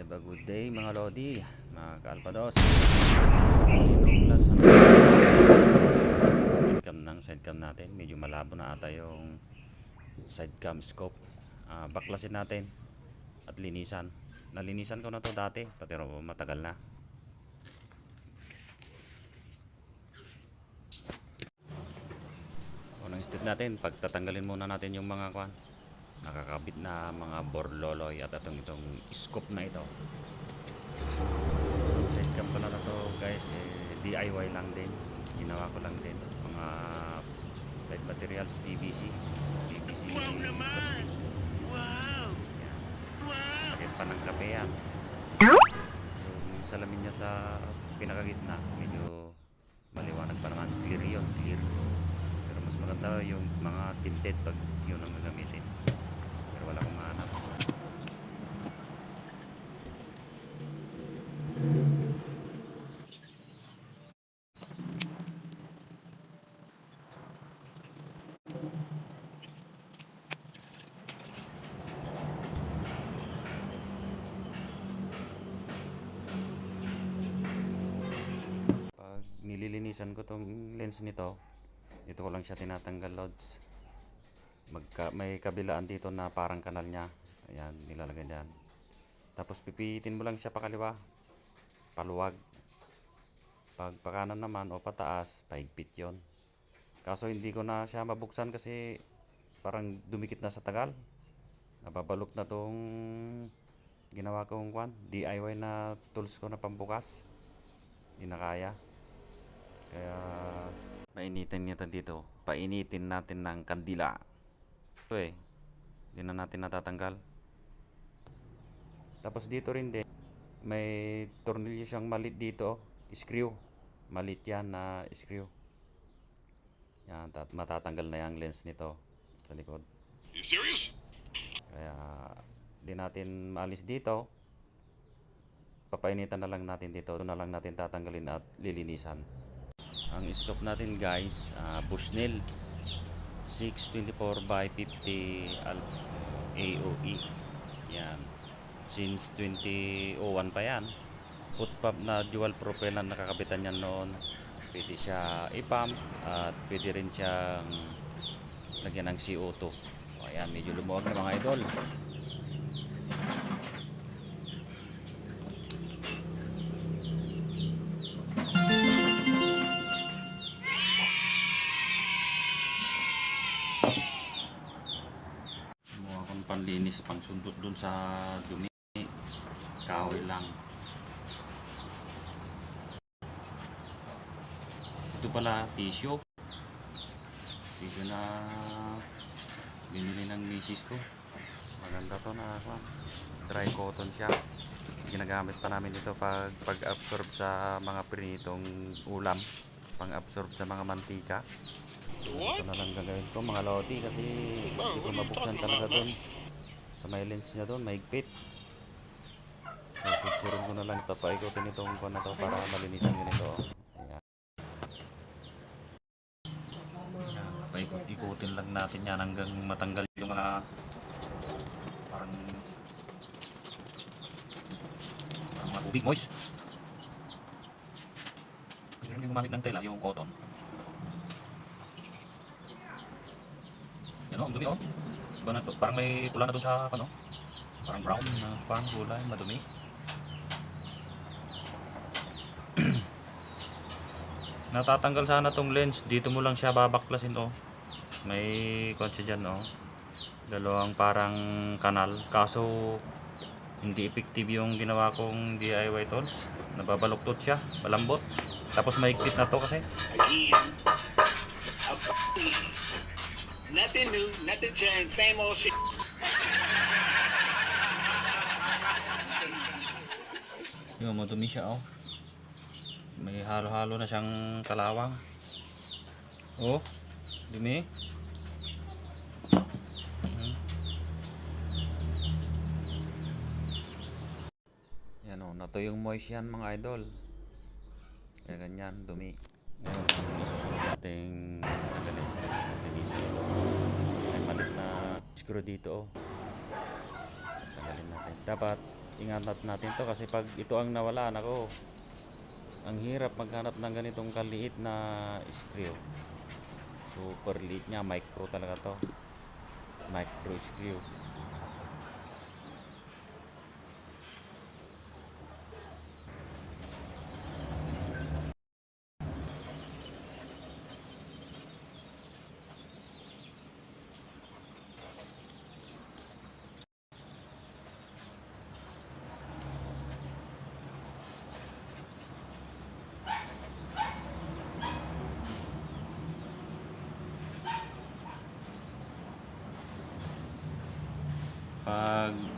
Have a good day mga Lodi, mga Kalpados. Inong sa sidecam ng sidecam natin. Medyo malabo na ata yung sidecam scope. Ah, baklasin natin at linisan. Nalinisan ko na to dati, pero matagal na. Unang step natin, pagtatanggalin muna natin yung mga kwan, nakakabit na mga borloloy at itong itong scoop na ito. Itong sidecam pala na to guys, eh, DIY lang din. Ginawa ko lang din. Mga light materials, PVC. PVC plastic. Yan. Takip pa ng kape yan. Yung salamin niya sa pinakagitna, medyo maliwanag pa naman. Clear yun, clear. Pero mas maganda yung mga tinted pag yun ang gagamitin. Wala akong mahanap. Nililinisan ko tong lens nito, dito ko lang siya tinatanggal loads. Magka, may kabilaan dito na parang kanal niya. Ayan, nilalagay diyan. Tapos pipitin mo lang siya pakaliwa. Paluwag. Pag pakanan naman o pataas, paigpit yon. Kaso hindi ko na siya mabuksan kasi parang dumikit na sa tagal. Nababalok na tong ginawa kong kwan, DIY na tools ko na pambukas. Hindi na kaya. Kaya painitin nito dito. Painitin natin ng kandila. Ito eh. Hindi na natin natatanggal. Tapos dito rin din. May tornilyo siyang malit dito. Screw. Malit yan na screw. Yan. tat- Matatanggal na yung lens nito. Sa likod. You serious? Kaya di natin maalis dito. Papainitan na lang natin dito. Doon na lang natin tatanggalin at lilinisan. Ang scope natin guys, ah, Bushnell 624 by 50 al- AOE. Yan. Since 2001 pa yan. Put pump na dual propellant nakakabitan yan noon. Pwede siya i-pump at pwede rin siyang lagyan ng CO2. O, ayan, medyo lumuwag na mga idol. Panlinis, pang sundot dun sa dumi. Kahoy lang. Ito pala, tissue. Tissue na binili ng misis ko. Maganda to na ako. Dry cotton siya. Ginagamit pa namin ito pag pag-absorb sa mga prinitong ulam. Pang-absorb sa mga mantika. Ito na lang gagawin ko mga lodi kasi hindi ko mabuksan talaga doon. Sa may lens niya doon, mahigpit. So, sutsurin ko na lang ito. Paikutin itong ko na to para malinisan yun ito. Ayan. Ayan, Paikot-ikutin lang natin yan hanggang matanggal yung mga parang parang mga tubig moist. Rin yung gumamit ng tela, yung cotton. Yan o, ang dumi o. Iba na to. Parang may pula na doon sa ano. Parang brown na parang kulay, madumi. Natatanggal sana tong lens. Dito mo lang siya babaklasin o. May kotse dyan o. Dalawang parang kanal. Kaso hindi effective yung ginawa kong DIY tools. Nababaluktot siya. Malambot. Tapos mahigpit na to kasi. Again. A Nothing new, changed, same old shit. Yung madumi siya oh. May halo-halo na siyang kalawang. Oh, dumi. Hmm. Yan oh, nato yung moist yan mga idol. Kaya ganyan, dumi. Ngayon, isusunod nating tanggalin at linisan ito. Screw dito oh. Tanggalin natin. Dapat ingat natin to kasi pag ito ang nawala, nako, ang hirap maghanap ng ganitong kaliit na screw. Super liit niya, micro talaga to. Micro screw.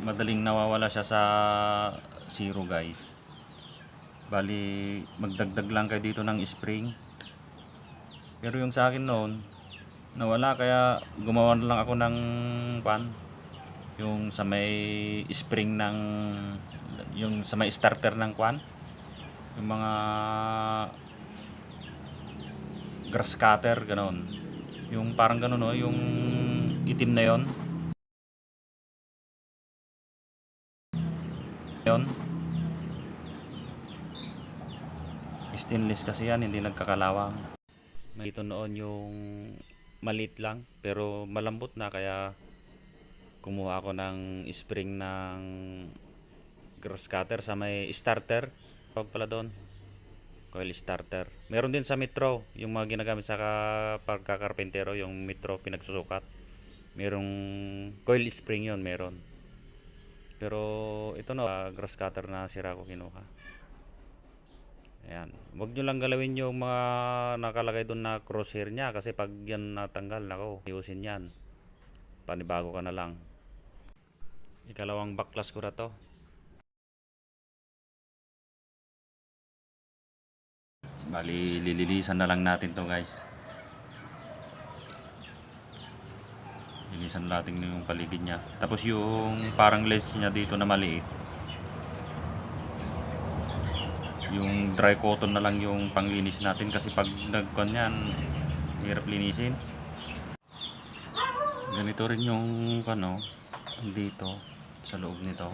Madaling nawawala siya sa zero guys. Bali, magdagdag lang kayo dito ng spring. Pero yung sa akin noon, nawala kaya gumawa lang ako ng pan. Yung sa may spring ng yung sa may starter ng kwan. Yung mga grass cutter ganon. Yung parang ganon no, yung itim na yon. Yon. Stainless kasi yan, hindi nagkakalawang. May ito noon yung maliit lang, pero malambot na kaya kumuha ako ng spring ng grass cutter sa may starter. Tawag pala doon. Coil starter. Meron din sa Metro, yung mga ginagamit sa ka- pagkakarpentero, yung Metro pinagsusukat. Merong coil spring yon meron. Pero ito na, grass cutter na sira ko kinuha. Ayan. Huwag nyo lang galawin yung mga nakalagay doon na crosshair niya kasi pag yan natanggal, nako, iusin yan. Panibago ka na lang. Ikalawang baklas ko na to. Bali, lililisan na lang natin to guys. Lilisan natin yung paligid niya. Tapos yung parang lens niya dito na maliit. Yung dry cotton na lang yung panglinis natin kasi pag nagkon yan, hirap linisin. Ganito rin yung ano, dito sa loob nito.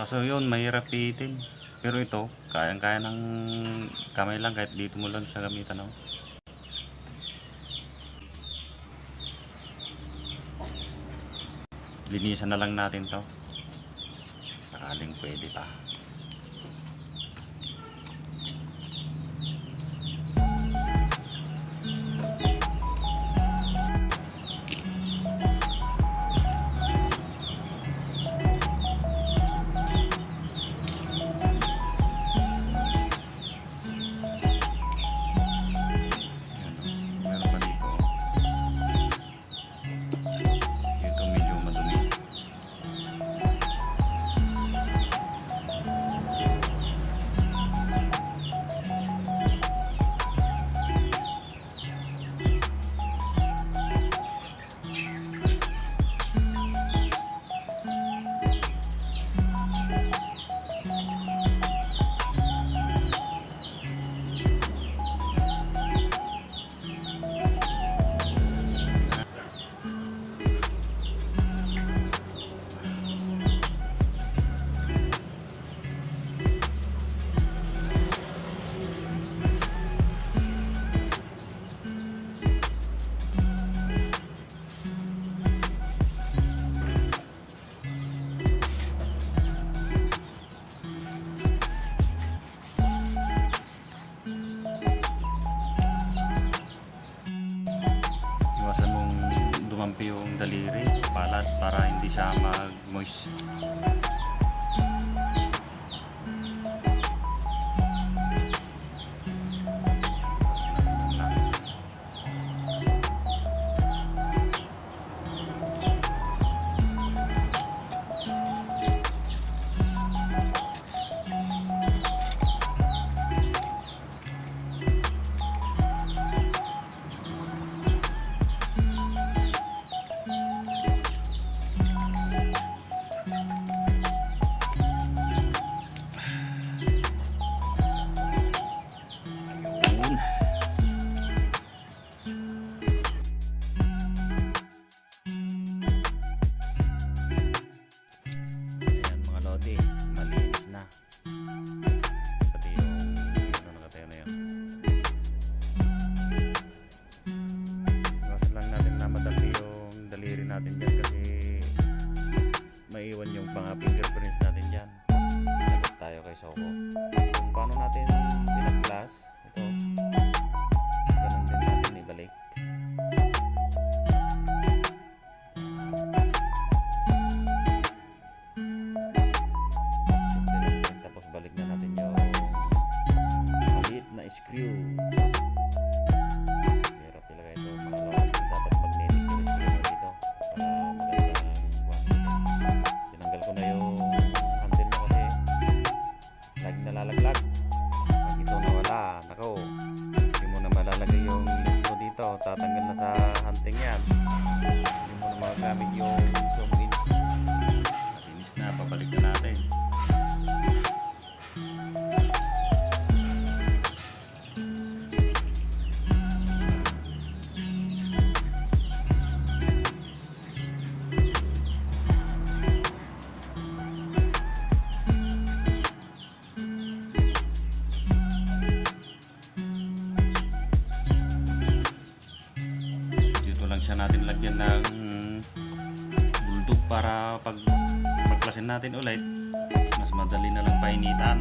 Kaso yun, mahirap pihitin. Pero ito, kayang-kaya ng kamay lang kahit dito mo lang siya gamitan. No? Linisan na lang natin to. Sakaling pwede pa. Para hindi siya mag-moist. Tinanggal ko na natin ulit, mas madali na lang painitan.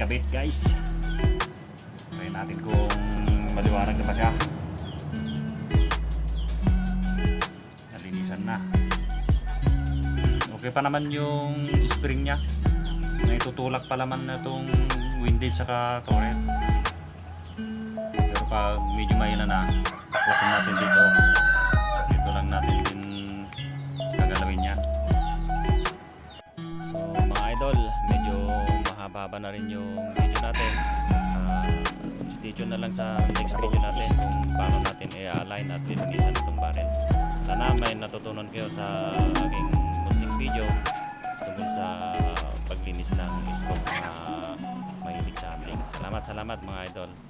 Ikabit guys. Try natin kung maliwanag na ba siya. Nalinisan na. Okay pa naman yung spring niya. Naitutulak pa naman na itong windage saka turret. Pero pag medyo mahina na, klasin natin dito. Dito lang natin din mahaba na rin yung video natin. Ah, stay tuned na lang sa next video natin kung paano natin i-align at lilinisan itong barrel. Sana may natutunan kayo sa aking munting video tungkol sa paglinis ng scope na mahilig sa hunting. Salamat, salamat mga idol.